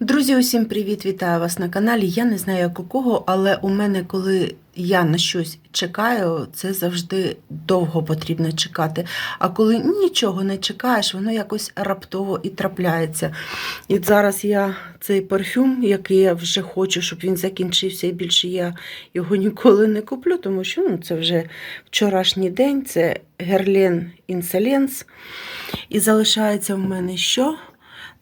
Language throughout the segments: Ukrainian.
Друзі, усім привіт! Вітаю вас на каналі. Я не знаю, як у кого, але у мене, коли я на щось чекаю, це завжди довго потрібно чекати. А коли нічого не чекаєш, воно якось раптово і трапляється. І зараз я цей парфюм, який я вже хочу, щоб він закінчився, і більше я його ніколи не куплю, тому що ну, це вже вчорашній день, це Герлен Інсоленс. І залишається в мене що?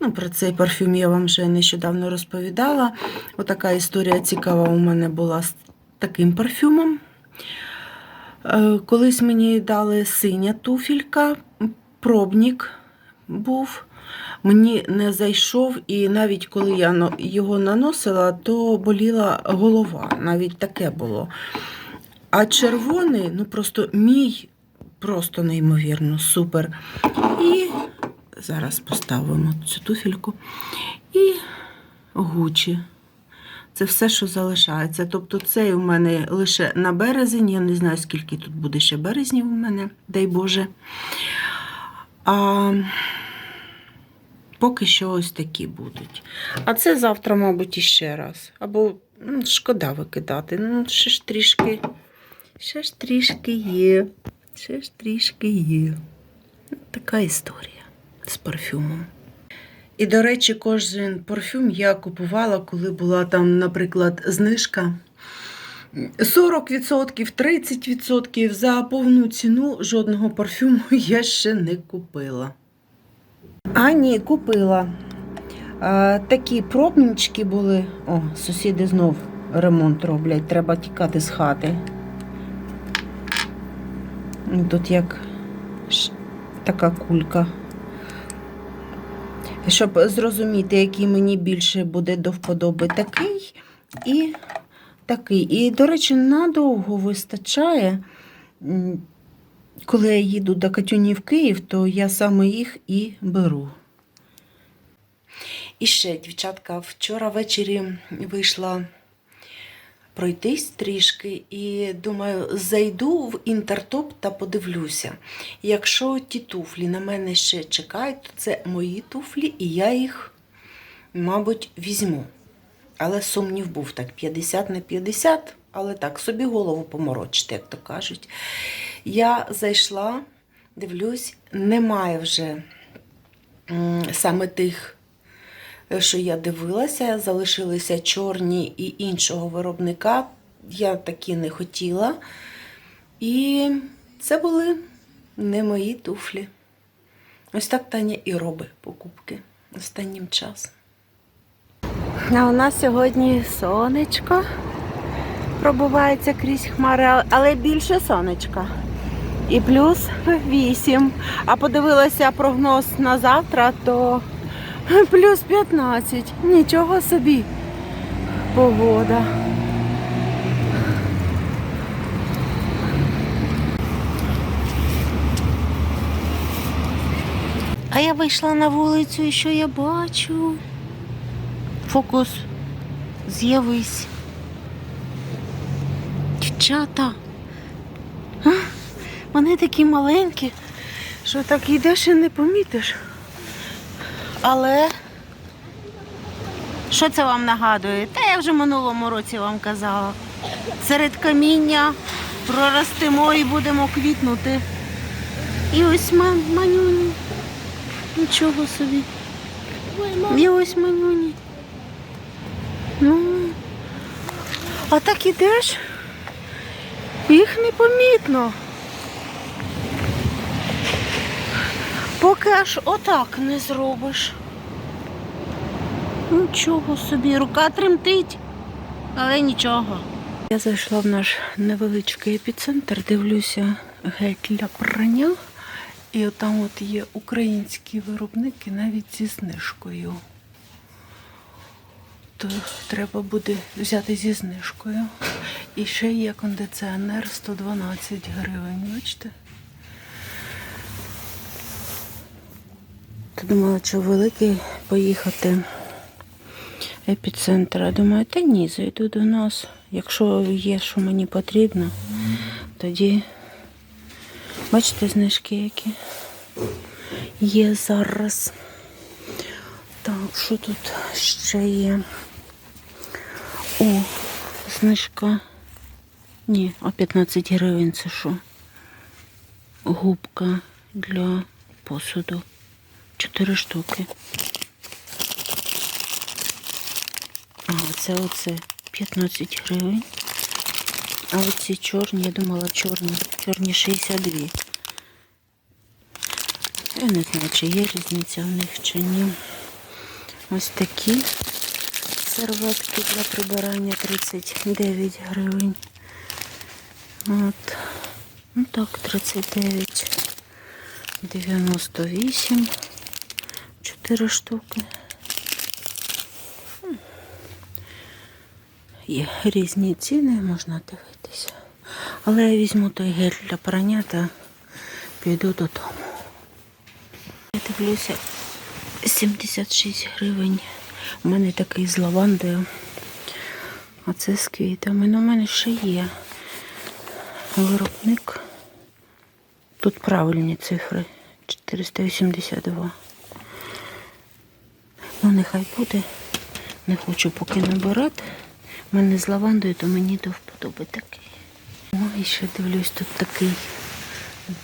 Ну, про цей парфюм я вам вже нещодавно розповідала. Отака історія цікава у мене була з таким парфюмом. Е, Колись мені дали синя туфелька, пробник був. Мені не зайшов, і навіть коли я його наносила, то боліла голова. Навіть таке було. А червоний, ну просто мій, просто неймовірно, супер. І Зараз поставимо цю туфельку. І гучі. Це все, що залишається. Тобто, цей у мене лише на березень. Я не знаю, скільки тут буде ще березнів у мене, дай Боже. А поки що ось такі будуть. А це завтра, мабуть, іще раз. Або ну, шкода викидати. Ну, ще ж трішки, ще ж трішки є. Ще ж трішки є. Така історія з парфюмом. І, до речі, кожен парфюм я купувала, коли була там, наприклад, знижка 40%, 30% за повну ціну жодного парфюму я ще не купила. А, ні, купила. А, такі пробнички були. О, сусіди знов ремонт роблять, треба тікати з хати. Тут як така кулька. Щоб зрозуміти, який мені більше буде до вподоби такий і такий. І, до речі, надовго вистачає. Коли я їду до Катюні в Київ, то я саме їх і беру. І ще, дівчатка, вчора ввечері вийшла пройтись трішки і думаю, зайду в інтертоп та подивлюся. Якщо ті туфлі на мене ще чекають, то це мої туфлі, і я їх, мабуть, візьму. Але сумнів був так: 50 на 50, але так, собі голову поморочити, як то кажуть. Я зайшла, дивлюсь, немає вже саме тих що я дивилася, залишилися чорні і іншого виробника. Я такі не хотіла. І це були не мої туфлі. Ось так Таня і робить покупки останнім часом. А у нас сьогодні сонечко пробувається крізь хмари, але більше сонечка. І плюс 8. А подивилася прогноз на завтра, то Плюс 15. Нічого собі. Погода. А я вийшла на вулицю і що я бачу? Фокус. З'явись. Дівчата. А? Вони такі маленькі, що так йдеш і не помітиш. Але що це вам нагадує? Та я вже минулому році вам казала. Серед каміння проростемо і будемо квітнути. І ось ма- манюні. Нічого собі. І ось манюні. Ну. А так ідеш, їх непомітно. Поки аж отак не зробиш. Нічого собі, рука тремтить, але нічого. Я зайшла в наш невеличкий епіцентр, дивлюся гель для прання. І там от є українські виробники навіть зі знижкою. То треба буде взяти зі знижкою. І ще є кондиціонер 112 гривень. Бачите? Ти думала, що великий поїхати епіцентр. А думаю, та ні, зайду до нас. Якщо є, що мені потрібно, тоді бачите знижки, які є зараз. Так. що тут ще є? О, знижка. Ні, а 15 гривень це що? Губка для посуду. Чотири штуки. А, це оце 15 гривень. А оці чорні, я думала, чорні. Чорні 62. Я не знаю, чи є різниця в них чи ні. Ось такі серветки для прибирання 39 гривень. От. Ну так, 39. 98. 4 штуки. Є різні ціни, можна дивитися. Але я візьму той гель для прання та піду додому. Я дивлюся 76 гривень. У мене такий з лавандою. А це з квітами. Ну, у мене ще є виробник. Тут правильні цифри. 482. Ну, нехай буде. Не хочу поки набирати. У мене з лавандою, то мені до вподоби такий. О, і ще дивлюсь, тут такий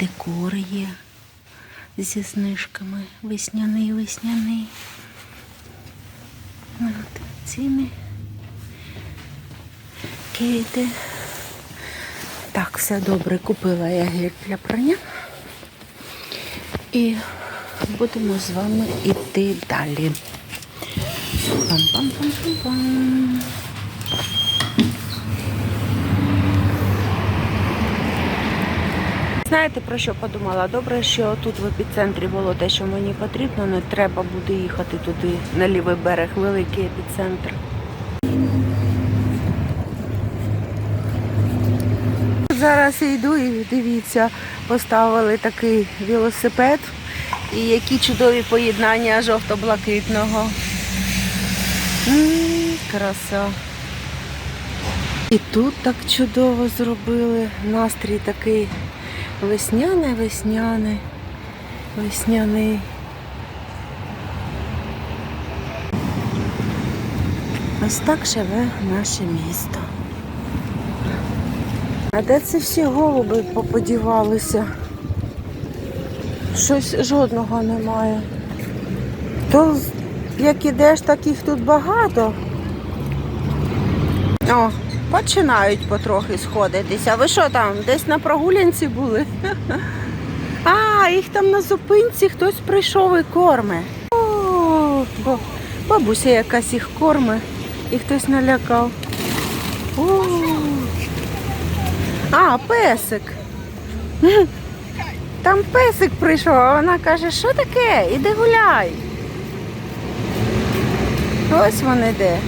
декор є зі знижками. Весняний, весняний. От, ціни. Кейти. Так, все добре. Купила я гель для прання. І будемо з вами йти далі. Пам-пам-пам-пам-пам. Знаєте, про що подумала? Добре, що тут в епіцентрі було те, що мені потрібно, не треба буде їхати туди, на лівий берег, великий епіцентр. Зараз я йду і дивіться, поставили такий велосипед. І які чудові поєднання жовто-блакитного. М, Краса. І тут так чудово зробили. Настрій такий весняний, весняний, весняний. Ось так живе наше місто. А де це всі голуби поподівалися? Щось жодного немає. То як ідеш, так їх тут багато. О, починають потрохи сходитися. Ви що там, десь на прогулянці були? А, їх там на зупинці хтось прийшов і корме. О, бабуся якась їх корме і хтось налякав. О, а, песик. Там песик прийшов, а вона каже, що таке? Іди гуляй. Ось вони де.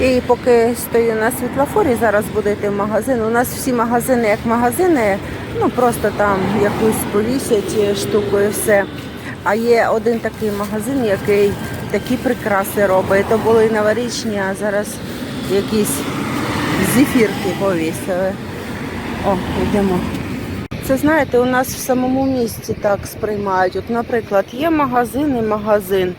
І поки стою на світлофорі, зараз буду йти в магазин. У нас всі магазини як магазини, ну просто там якусь повісять штуку і все. А є один такий магазин, який такі прикраси робить. То були новорічні, а зараз якісь зефірки повісили. О, йдемо. Це знаєте, у нас в самому місті так сприймають. От, наприклад, є магазин і магазин.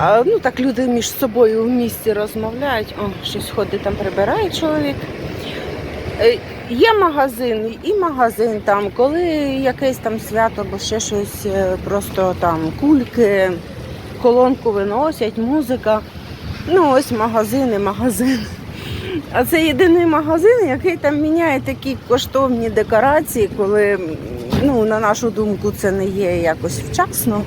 А, ну так люди між собою в місті розмовляють. О, щось ходить там прибирає чоловік. Е, Є магазин і магазин там, коли якесь там свято або ще щось, е, просто там кульки, колонку виносять, музика. Ну, ось магазин і магазин. А це єдиний магазин, який там міняє такі коштовні декорації, коли, ну, на нашу думку, це не є якось вчасно.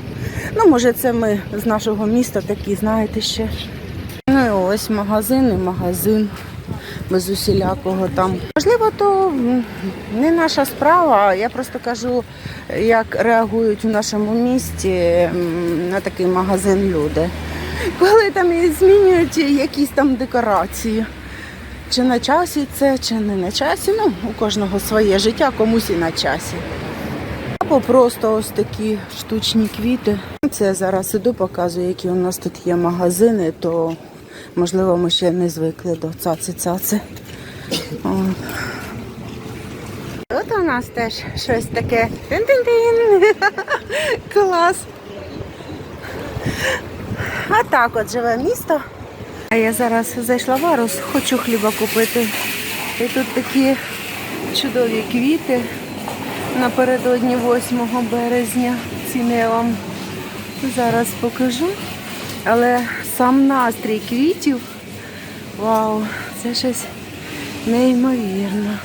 Ну, може, це ми з нашого міста такі, знаєте, ще. Ну і ось магазин і магазин без усілякого там. Можливо, то не наша справа. Я просто кажу, як реагують у нашому місті на такий магазин люди. Коли там змінюють якісь там декорації. Чи на часі це, чи не на часі. Ну, у кожного своє життя, комусь і на часі. Або просто ось такі штучні квіти. Це я зараз іду, показую, які у нас тут є магазини, то можливо ми ще не звикли до цаці-цаці. О. Тут у нас теж щось таке. Тин-тин-тин. Клас. А так от живе місто. А я зараз зайшла в Арус, хочу хліба купити. І тут такі чудові квіти напередодні 8 березня. Ціни я вам зараз покажу. Але сам настрій квітів, вау, це щось неймовірно.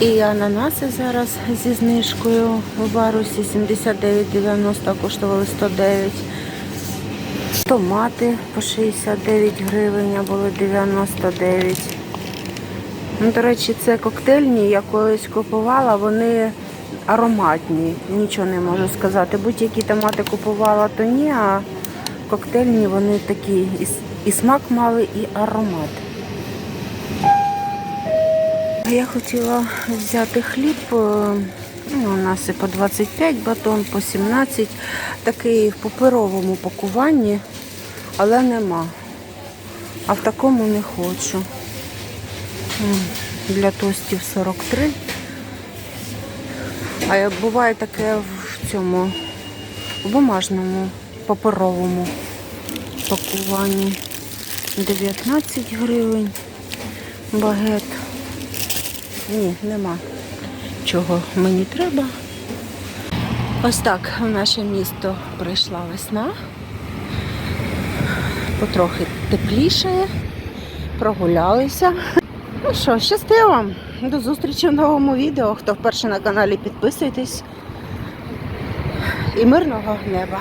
І ананаси зараз зі знижкою в барусі 79,90 коштували 109. Томати по 69 гривень, а були 99. Ну, до речі, це коктейльні, я колись купувала, вони ароматні, нічого не можу сказати. Будь-які томати купувала, то ні, а коктейльні вони такі і, смак мали, і аромат. Я хотіла взяти хліб. е, Ну, у нас і по 25 батон, по 17. Такий в паперовому пакуванні, але нема. А в такому не хочу. Для тостів 43. А буває таке в цьому в бумажному паперовому пакуванні. 19 гривень багет. Ні, нема чого мені треба. Ось так в наше місто прийшла весна. Потрохи теплішає, прогулялися. Ну що, щасти вам. До зустрічі в новому відео. Хто вперше на каналі підписуйтесь. І мирного неба.